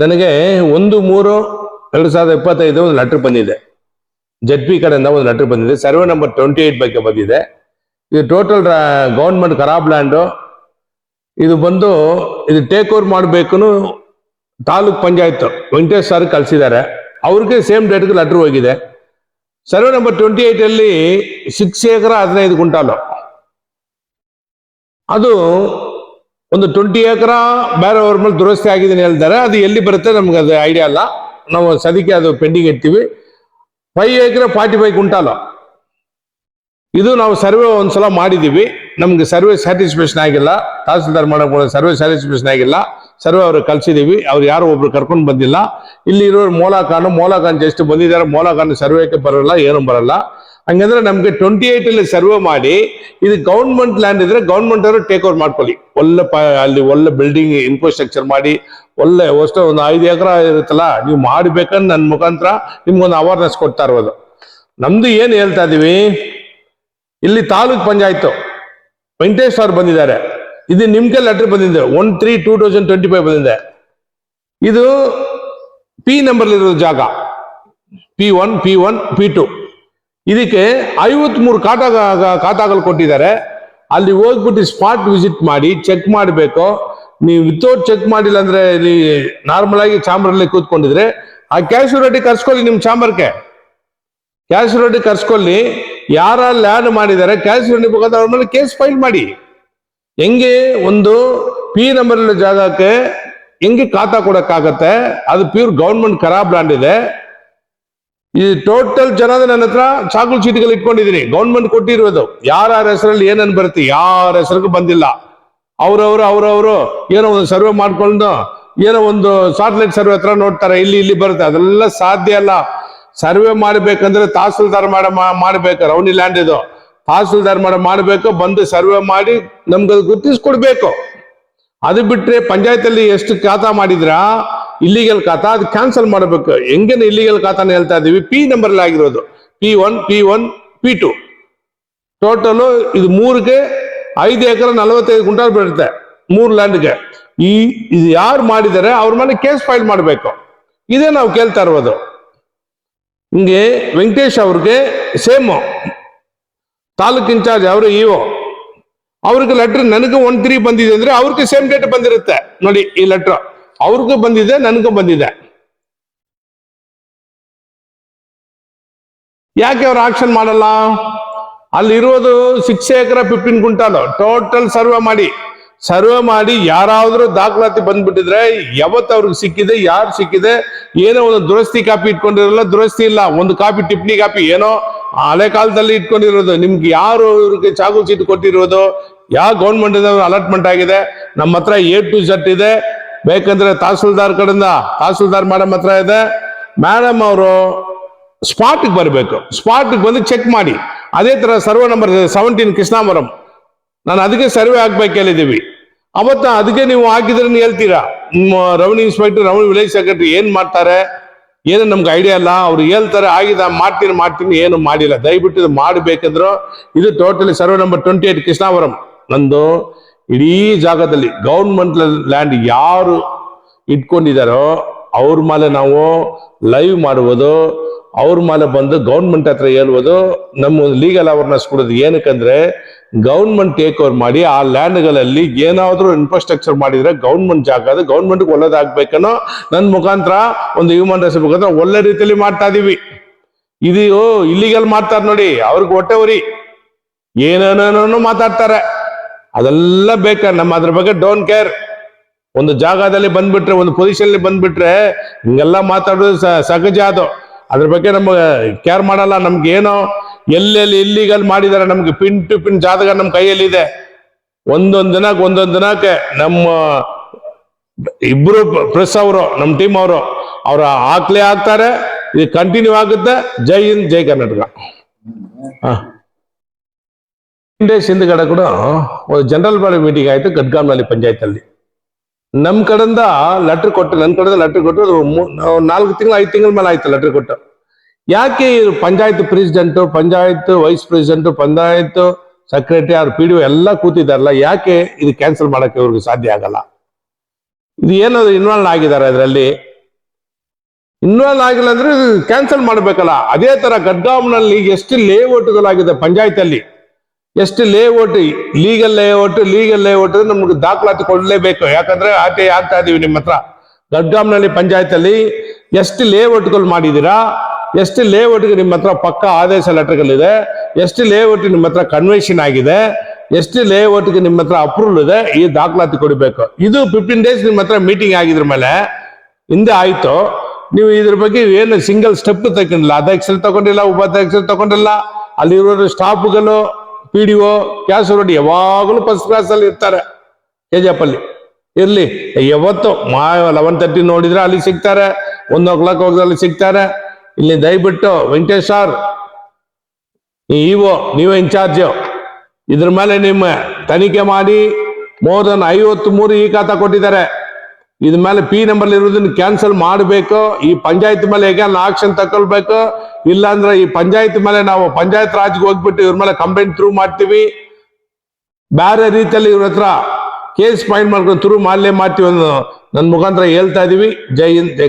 ನನಗೆ ಒಂದು ಮೂರು ಎರಡು ಸಾವಿರದ ಇಪ್ಪತ್ತೈದು ಒಂದು ಲೆಟ್ರ್ ಬಂದಿದೆ. ಜಡ್ ಪಿ ಕಡೆಯಿಂದ ಒಂದು ಲೆಟ್ರ್ ಬಂದಿದೆ. ಸರ್ವೆ ನಂಬರ್ ಟ್ವೆಂಟಿ ಏಟ್ ಬಗ್ಗೆ ಬಂದಿದೆ. ಇದು ಟೋಟಲ್ ಗೌರ್ಮೆಂಟ್ ಖರಾಬ್ ಲ್ಯಾಂಡು ಇದು ಬಂದು ಇದು ಟೇಕ್ ಓವರ್ ಮಾಡಬೇಕು ತಾಲೂಕ್ ಪಂಚಾಯತ್ ವೆಂಕಟೇಶ್ ಸರ್ ಕಳಿಸಿದ್ದಾರೆ. ಅವ್ರಿಗೆ ಸೇಮ್ ಡೇಟ್ಗೆ ಲೆಟ್ರ್ ಹೋಗಿದೆ. ಸರ್ವೆ ನಂಬರ್ ಟ್ವೆಂಟಿ ಏಟಲ್ಲಿ ಸಿಕ್ಸ್ ಏಕರ ಹದಿನೈದು ಗುಂಟಾಲು ಅದು ಒಂದು ಟ್ವೆಂಟಿ ಏಕರ ಬೇರೆಯವ್ರ ಮೇಲೆ ದುರಸ್ತಿ ಆಗಿದೆ ಅಂತ ಹೇಳ್ತಾರೆ ಅದು ಎಲ್ಲಿ ಬರುತ್ತೆ ನಮ್ಗೆ ಅದು ಐಡಿಯಾ ಅಲ್ಲ. ನಾವು ಸದ್ಯಕ್ಕೆ ಅದು ಪೆಂಡಿಂಗ್ ಇಡ್ತೀವಿ ಫೈವ್ ಏಕರ ಫಾರ್ಟಿ ಫೈವ್ ಕುಂಟಾಲು ಇದು ನಾವು ಸರ್ವೆ ಒಂದ್ಸಲ ಮಾಡಿದ್ದೀವಿ ನಮ್ಗೆ ಸರ್ವೆ ಸ್ಯಾಟಿಸ್ಫ್ಯಾಕ್ಷನ್ ಆಗಿಲ್ಲ. ತಹಸೀಲ್ದಾರ್ ಮಾಡಕ್ಕೆ ಸರ್ವೆ ಸ್ಯಾಟಿಸ್ಫ್ಯಾಕ್ಷನ್ ಆಗಿಲ್ಲ. ಸರ್ವೆ ಅವ್ರಿಗೆ ಕಳ್ಸಿದೀವಿ. ಅವ್ರು ಯಾರು ಒಬ್ರು ಕರ್ಕೊಂಡು ಬಂದಿಲ್ಲ. ಇಲ್ಲಿ ಇರೋರು ಮೋಲಾಕಾನು, ಮೋಲಾಕಾನ್ ಎಷ್ಟು ಬಂದಿದ್ದಾರೆ. ಮೋಲಾಕಾನ್ ಸರ್ವೆಗೆ ಬರಲ್ಲ, ಏನು ಬರಲ್ಲ. ಹಂಗಂದ್ರೆ ನಮ್ಗೆ ಟ್ವೆಂಟಿ ಏಟ್ ಅಲ್ಲಿ ಸರ್ವೆ ಮಾಡಿ, ಇದು ಗೌರ್ಮೆಂಟ್ ಲ್ಯಾಂಡ್ ಇದ್ರೆ ಗೌರ್ಮೆಂಟ್ ಅವರು ಟೇಕ್ ಓವರ್ ಮಾಡ್ಕೊಳ್ಳಿ. ಒಳ್ಳೆ ಅಲ್ಲಿ ಒಳ್ಳೆ ಬಿಲ್ಡಿಂಗ್ ಇನ್ಫ್ರಾಸ್ಟ್ರಕ್ಚರ್ ಮಾಡಿ, ಒಳ್ಳೆ ಅಷ್ಟು ಒಂದು ಐದು ಎಕರೆ ಇರುತ್ತಲ್ಲ, ನೀವು ಮಾಡಬೇಕಂತ ನನ್ನ ಮುಖಾಂತರ ನಿಮ್ಗೊಂದು ಅವೇರ್ನೆಸ್ ಕೊಡ್ತಾ ಇರೋದು. ನಮ್ದು ಏನು ಹೇಳ್ತಾ ಇದೀವಿ, ಇಲ್ಲಿ ತಾಲೂಕ್ ಪಂಚಾಯತ್, ವೆಂಕಟೇಶ್ ಅವ್ರು ಬಂದಿದ್ದಾರೆ. ಇದು ನಿಮ್ಗೆ ಲೆಟರ್ ಬಂದಿದೆ one three two thousand twenty five ಬಂದಿದೆ. ಇದು ಪಿ ನಂಬರ್ ಇರೋ ಜಾಗ P one P one P two ಇದಕ್ಕೆ ಐವತ್ಮೂರು ಕಾಟ ಖಾತಾಗಳು ಕೊಟ್ಟಿದ್ದಾರೆ. ಅಲ್ಲಿ ಹೋಗ್ಬಿಟ್ಟು ಸ್ಪಾಟ್ ವಿಸಿಟ್ ಮಾಡಿ ಚೆಕ್ ಮಾಡಬೇಕು. ನೀವು ವಿತೌಟ್ ಚೆಕ್ ಮಾಡಿಲ್ಲ ಅಂದ್ರೆ ನಾರ್ಮಲ್ ಆಗಿ ಚಾಂಬರಲ್ಲಿ ಕೂತ್ಕೊಂಡಿದ್ರೆ, ಆ ಕ್ಯಾಶುರಿಟಿ ಕರ್ಸ್ಕೊಳ್ಳಿ ನಿಮ್ಮ ಚಾಂಬರ್ಗೆ ಕ್ಯಾಶುರಿಟಿ ಕರ್ಸ್ಕೊಳ್ಳಿ. ಯಾರ ಲ್ಯಾಂಡ್ ಮಾಡಿದ್ದಾರೆ ಕ್ಯಾಶುರಿಟಿ ಮುಖಾಂತರ ಅವ್ರ ಮೇಲೆ ಕೇಸ್ ಫೈಲ್ ಮಾಡಿ. ಹೆಂಗೆ ಒಂದು ಪಿ ನಂಬರ್ ಜಾಗಕ್ಕೆ ಹೆಂಗೆ ಖಾತಾ ಕೊಡಕ್ಕಾಗತ್ತೆ, ಅದು ಪ್ಯೂರ್ ಗೌರ್ಮೆಂಟ್ ಖರಾಬ್ ಲ್ಯಾಂಡ್ ಇದೆ. ಈ ಟೋಟಲ್ ಜನದ ನನ್ನ ಹತ್ರ ಚಾಕುಲ್ ಚೀಟಿಗಳು ಇಟ್ಕೊಂಡಿದ್ದೀನಿ. ಗೌರ್ಮೆಂಟ್ ಕೊಟ್ಟಿರೋದು. ಯಾರ್ಯಾರ ಹೆಸರಲ್ಲಿ ಏನನ್ ಬರುತ್ತೆ, ಯಾರ ಹೆಸರಿಗೂ ಬಂದಿಲ್ಲ. ಅವ್ರವ್ರು ಅವ್ರವ್ರು ಏನೋ ಒಂದು ಸರ್ವೆ ಮಾಡ್ಕೊಂಡು, ಏನೋ ಒಂದು ಸಾಟಲೈಟ್ ಸರ್ವೆ ಹತ್ರ ನೋಡ್ತಾರೆ. ಇಲ್ಲಿ ಇಲ್ಲಿ ಬರುತ್ತೆ. ಅದೆಲ್ಲ ಸಾಧ್ಯ ಅಲ್ಲ. ಸರ್ವೆ ಮಾಡ್ಬೇಕಂದ್ರೆ ತಹಸೀಲ್ದಾರ್ ಮಾಡ ಮಾಡ್ಬೇಕು. ರೌನಿ ಲ್ಯಾಂಡ್ ಇದು. ತಹಸೀಲ್ದಾರ್ ಮಾಡ ಮಾಡಬೇಕು, ಬಂದು ಸರ್ವೆ ಮಾಡಿ ನಮ್ಗೆ ಅದು ಗುರ್ತಿಸ್ಕೊಡ್ಬೇಕು. ಅದು ಬಿಟ್ರೆ ಪಂಚಾಯತ್ ಅಲ್ಲಿ ಎಷ್ಟು ಖಾತಾ ಮಾಡಿದ್ರ ಇಲ್ಲಿಗಲ್ ಖಾತಾ, ಅದು ಕ್ಯಾನ್ಸಲ್ ಮಾಡಬೇಕು. ಹೆಂಗೇನು ಇಲ್ಲಿಗಲ್ ಖಾತಾನ ಹೇಳ್ತಾ ಇದ್ದೀವಿ ಪಿ ನಂಬರ್ ಆಗಿರೋದು. P one P one P two total ಇದು ಮೂರಿಗೆ ಐದು ಎಕರೆ ನಲವತ್ತೈದು ಗುಂಟಾಲ್ ಬೀಳುತ್ತೆ, ಮೂರು ಲ್ಯಾಂಡ್ಗೆ ಈ, ಇದು ಯಾರು ಮಾಡಿದರೆ, ಅವ್ರ ಮೇಲೆ ಕೇಸ್ ಫೈಲ್ ಮಾಡಬೇಕು. ಇದೇ ನಾವು ಕೇಳ್ತಾ ಇರೋದು. ಹಿಂಗೆ ವೆಂಕಟೇಶ್ ಅವ್ರಿಗೆ ಸೇಮು ತಾಲೂಕ್ ಇನ್ಚಾರ್ಜ್ ಅವರು ಇಒ ಅವ್ರಿಗೆ ಲೆಟ್ರ್ ನನಗೆ ಒನ್ ತ್ರೀ ಬಂದಿದೆ ಅಂದ್ರೆ ಅವ್ರಿಗೆ ಸೇಮ್ ಡೇಟ್ ಬಂದಿರುತ್ತೆ. ನೋಡಿ ಈ ಲೆಟರ್ ಅವ್ರಿಗೂ ಬಂದಿದೆ, ನನಗೂ ಬಂದಿದೆ. ಯಾಕೆ ಅವ್ರು ಆಕ್ಷನ್ ಮಾಡಲ್ಲ? ಅಲ್ಲಿರೋದು ಸಿಕ್ಸ್ ಎಕರೆ ಫಿಫ್ಟೀನ್ ಕುಂಟಾಲು ಟೋಟಲ್ ಸರ್ವೆ ಮಾಡಿ. ಸರ್ವೆ ಮಾಡಿ ಯಾರಾದ್ರೂ ದಾಖಲಾತಿ ಬಂದ್ಬಿಟ್ಟಿದ್ರೆ ಯಾವತ್ತು ಅವ್ರಿಗೆ ಸಿಕ್ಕಿದೆ, ಯಾರು ಸಿಕ್ಕಿದೆ, ಏನೋ ಒಂದು ದುರಸ್ತಿ ಕಾಪಿ ಇಟ್ಕೊಂಡಿರಲ್ಲ, ದುರಸ್ತಿ ಇಲ್ಲ, ಒಂದು ಕಾಪಿ ಟಿಪ್ಪಣಿ ಕಾಪಿ ಏನೋ ಹಳೆ ಕಾಲದಲ್ಲಿ ಇಟ್ಕೊಂಡಿರೋದು. ನಿಮ್ಗೆ ಯಾರು ಇವ್ರಿಗೆ ಚಾಕು ಸೀಟ್ ಕೊಟ್ಟಿರೋದು? ಯಾವ ಗೌರ್ಮೆಂಟ್ ಅಲಾಟ್ಮೆಂಟ್ ಆಗಿದೆ? ನಮ್ಮ ಹತ್ರ ಎ ಟು ಜಟ್ ಇದೆ. ಬೇಕಂದ್ರೆ ತಹಸೀಲ್ದಾರ್ ಕಡೆಯಿಂದ ತಹಸೀಲ್ದಾರ್ ಮೇಡಮ್ ಹತ್ರ ಇದೆ. ಮೇಡಮ್ ಅವರು ಸ್ಪಾಟ್ಗೆ ಬರಬೇಕು. ಸ್ಪಾಟ್ಗೆ ಬಂದು ಚೆಕ್ ಮಾಡಿ. ಅದೇ ಥರ ಸರ್ವೆ ನಂಬರ್ ಸೆವೆಂಟೀನ್ ಕೃಷ್ಣಾಮರಂ. ನಾನು ಅದಕ್ಕೆ ಸರ್ವೆ ಹಾಕ್ಬೇಕು ಹೇಳಿದ್ದೀವಿ ಅವತ್ತ ಅದಕ್ಕೆ ನೀವು ಹಾಕಿದ್ರೆ ಹೇಳ್ತೀರಾ? Revenue inspector revenue village secretary ಏನು ಮಾಡ್ತಾರೆ? ಏನು ನಮ್ಗೆ ಐಡಿಯಾ ಇಲ್ಲ. ಅವ್ರು ಹೇಳ್ತಾರೆ, ಆಗಿದೆ, ಮಾಡ್ತೀನಿ ಮಾಡ್ತೀನಿ, ಏನು ಮಾಡಿಲ್ಲ. ದಯವಿಟ್ಟು ಇದು ಮಾಡಬೇಕಂದ್ರು ಇದು totally survey number twenty eight Krishnavaram ನಂದು ಇಡೀ ಜಾಗದಲ್ಲಿ ಗೌರ್ಮೆಂಟ್ ಲ್ಯಾಂಡ್ ಯಾರು ಇಟ್ಕೊಂಡಿದಾರೋ ಅವ್ರ ಮೇಲೆ ನಾವು ಲೈವ್ ಮಾಡುವುದು ಅವ್ರ ಮೇಲೆ ಬಂದು ಗೌರ್ಮೆಂಟ್ ಹತ್ರ ಹೇಳುವುದು ನಮ್ಮ ಲೀಗಲ್ ಅವೇರ್ನೆಸ್ ಕೊಡೋದು ಏನಕ್ಕಂದ್ರೆ ಗೌರ್ಮೆಂಟ್ ಟೇಕ್ ಓವರ್ ಮಾಡಿ ಆ ಲ್ಯಾಂಡ್ಗಳಲ್ಲಿ ಏನಾದ್ರೂ ಇನ್ಫ್ರಾಸ್ಟ್ರಕ್ಚರ್ ಮಾಡಿದ್ರೆ ಗೌರ್ಮೆಂಟ್ ಜಾಗ ಅದು ಗೌರ್ಮೆಂಟ್ಗೆ ಒಳ್ಳೇದಾಗ್ಬೇಕನ್ನೋ ನನ್ನ ಮುಖಾಂತರ ಒಂದು ಹ್ಯೂಮನ್ ರೈಟ್ಸ್ ಮುಖಾಂತರ ಒಳ್ಳೆ ರೀತಿಯಲ್ಲಿ ಮಾಡ್ತಾ ಇದೀವಿ. ಇದು ಇಲ್ಲಿಗೆಲ್ಲ ಮಾಡ್ತಾರೆ ನೋಡಿ, ಅವ್ರಿಗೆ ಹೊಟ್ಟೆ ಉರಿ. ಏನೇನೇನೋ ಮಾತಾಡ್ತಾರೆ. ಅದೆಲ್ಲ ಬೇಕಾ? ನಮ್ಮ ಅದ್ರ ಬಗ್ಗೆ ಡೋಂಟ್ ಕೇರ್ ಒಂದು ಜಾಗದಲ್ಲಿ ಬಂದ್ಬಿಟ್ರೆ, ಒಂದು ಪೊಸಿಷನ್ ಬಂದ್ಬಿಟ್ರೆ, ಹಿಂಗೆಲ್ಲ ಮಾತಾಡೋದು ಸಹಜ ಅದು. ಅದ್ರ ಬಗ್ಗೆ ನಮಗೆ ಕೇರ್ ಮಾಡಲ್ಲ. ನಮ್ಗೆ ಏನೋ ಎಲ್ಲೆಲ್ಲಿ ಇಲ್ಲಿಗಲ್ಲಿ ಮಾಡಿದಾರೆ, ನಮ್ಗೆ ಪಿನ್ ಟು ಪಿನ್ ಜಾತಕ ನಮ್ಮ ಕೈಯಲ್ಲಿದೆ. ಒಂದೊಂದ್ ದಿನಕ್ಕೆ ಒಂದೊಂದ್ ದಿನಕ್ಕೆ ನಮ್ಮ ಇಬ್ರು ಪ್ರೆಸ್ ಅವರು, ನಮ್ಮ ಟೀಮ್ ಅವರು, ಅವ್ರ ಹಾಕ್ಲೇ ಹಾಕ್ತಾರೆ ಇದು ಕಂಟಿನ್ಯೂ ಆಗುತ್ತೆ. ಜೈ ಹಿಂದ್, ಜೈ ಕರ್ನಾಟಕ. ಹಾ. ಡೇಸ್ ಹಿಂದ್ಗಡೆ ಕೂಡ ಒಂದು ಜನರಲ್ ಬಾಡಿ ಮೀಟಿಂಗ್ ಆಯ್ತು ಗಡ್ಗಾಮ್ನಲ್ಲಿ ಪಂಚಾಯತ್ ನಮ್ಮ ನಮ್ ಕಡೆಯಿಂದ ಲೆಟ್ರ್ ಕೊಟ್ಟು ನನ್ನ ಕಡೆಯಿಂದ ಲೆಟ್ರ್ ಕೊಟ್ಟು ನಾಲ್ಕು ತಿಂಗಳು, ಐದು ತಿಂಗಳ ಮೇಲೆ ಆಯ್ತು ಲೆಟ್ರ್ ಕೊಟ್ಟು. ಯಾಕೆ panchayat president panchayat vice president panchayat secretary ಅವ್ರ ಪಿ ಡಿ ಎಲ್ಲ ಕೂತಿದಾರಲ್ಲ ಯಾಕೆ ಇದು ಕ್ಯಾನ್ಸಲ್ ಮಾಡಕ್ಕೆ ಇವ್ರಿಗೆ ಸಾಧ್ಯ ಆಗಲ್ಲ? ಇದು ಏನಾದ್ರು ಇನ್ವಾಲ್ವ್ ಆಗಿದ್ದಾರೆ ಅದರಲ್ಲಿ. ಇನ್ವಾಲ್ವ್ ಆಗಿಲ್ಲ ಅಂದ್ರೆ ಕ್ಯಾನ್ಸಲ್ ಮಾಡಬೇಕಲ್ಲ. ಅದೇ ತರ ಗಡ್ಗಾಮ್ನಲ್ಲಿ ಎಷ್ಟು ಲೇಔಟ್ಗಳಾಗಿದೆ ಪಂಚಾಯತ್ ಎಷ್ಟು layout legal layout legal layout ನಮ್ಗೆ ದಾಖಲಾತಿ ಕೊಡಲೇಬೇಕು. ಯಾಕಂದ್ರೆ ಆಚೆ ಆಗ್ತಾ ಇದೀವಿ ನಿಮ್ಮ ಹತ್ರ. ಗಡ್ಗಾಂನಲ್ಲಿ ಪಂಚಾಯತ್ ಅಲ್ಲಿ ಎಷ್ಟು ಲೇಔಟ್ಗಳು ಮಾಡಿದ್ದೀರಾ, ಎಷ್ಟು ಲೇಔಟ್ಗೆ ನಿಮ್ಮ ಹತ್ರ ಪಕ್ಕ ಆದೇಶ ಲೆಟರ್ಗಳಿದೆ ಎಷ್ಟು ಲೇಔಟ್ ನಿಮ್ಮ ಹತ್ರ ಕನ್ವೆನ್ಷನ್ ಆಗಿದೆ, ಎಷ್ಟು ಲೇಔಟ್ಗೆ ನಿಮ್ಮ ಹತ್ರ ಅಪ್ರೂವಲ್ ಇದೆ, ಈ ದಾಖಲಾತಿ ಕೊಡಬೇಕು. ಇದು ಫಿಫ್ಟೀನ್ ಡೇಸ್ ನಿಮ್ಮ ಹತ್ರ ಮೀಟಿಂಗ್ ಆಗಿದ್ರ ಮೇಲೆ ಹಿಂದೆ ಆಯಿತು. ನೀವು ಇದ್ರ ಬಗ್ಗೆ ಏನು ಸಿಂಗಲ್ ಸ್ಟೆಪ್ ತಗೊಂಡಿಲ್ಲ. ಅಧ್ಯಕ್ಷರು ತಗೊಂಡಿಲ್ಲ, ಉಪಾಧ್ಯಕ್ಷರು ತಗೊಂಡಿಲ್ಲ. ಅಲ್ಲಿರೋ ಸ್ಟಾಫ್ಗಳು ಪಿ ಡಿ ಒ ಕ್ಯಾಸು ರೋಡ್ ಯಾವಾಗಲೂ ಫಸ್ಟ್ ಕ್ಲಾಸ್ ಅಲ್ಲಿ ಇರ್ತಾರೆ. ಕೆ ಅಲ್ಲಿ ಇರ್ಲಿ. ಯಾವತ್ತು ಮಾ ಲೆವೆನ್ ತರ್ಟಿ ನೋಡಿದ್ರೆ ಅಲ್ಲಿ ಸಿಗ್ತಾರೆ. ಒನ್ ಓ ಕ್ಲಾಕ್ ಹೋಗಿದ್ರೆ ಸಿಗ್ತಾರೆ. ಇಲ್ಲಿ ದಯವಿಟ್ಟು ವೆಂಕಟೇಶ್ ಸರ್ ಓ ನೀವೇ ಇನ್ಚಾರ್ಜ್ ಇದ್ರ ಮೇಲೆ ನಿಮ್ಮ ತನಿಖೆ ಮಾಡಿ ಮೋರ್ ದನ್ ಐವತ್ತು ಮೂರು ಈ ಖಾತಾ ಕೊಟ್ಟಿದ್ದಾರೆ. ಇದ್ರ ಮೇಲೆ ಪಿ ನಂಬರ್ ಇರೋದನ್ನ ಕ್ಯಾನ್ಸಲ್ ಮಾಡಬೇಕು. ಈ ಪಂಚಾಯತ್ ಮೇಲೆ ಹೇಗೆ ಆಕ್ಷನ್ ತಕೊಳ್ಬೇಕು? ಇಲ್ಲಾಂದ್ರೆ ಈ ಪಂಚಾಯತ್ ಮೇಲೆ ನಾವು ಪಂಚಾಯತ್ ರಾಜ್ಗೆ ಹೋಗ್ಬಿಟ್ಟು ಇವ್ರ ಮೇಲೆ ಕಂಪ್ಲೇಂಟ್ ಥ್ರೂ ಮಾಡ್ತೀವಿ. ಬೇರೆ ರೀತಿಯಲ್ಲಿ ಇವ್ರ ಹತ್ರ ಕೇಸ್ ಫೈಂಡ್ ಮಾಡ್ಕೊಂಡು ಥ್ರೂ ಮಾಡಲೇ ಮಾಡ್ತೀವಿ ಅನ್ನೋ ನನ್ನ ಮುಖಾಂತರ ಹೇಳ್ತಾ ಇದೀವಿ. ಜೈ ಹಿಂದ್, ಜೈ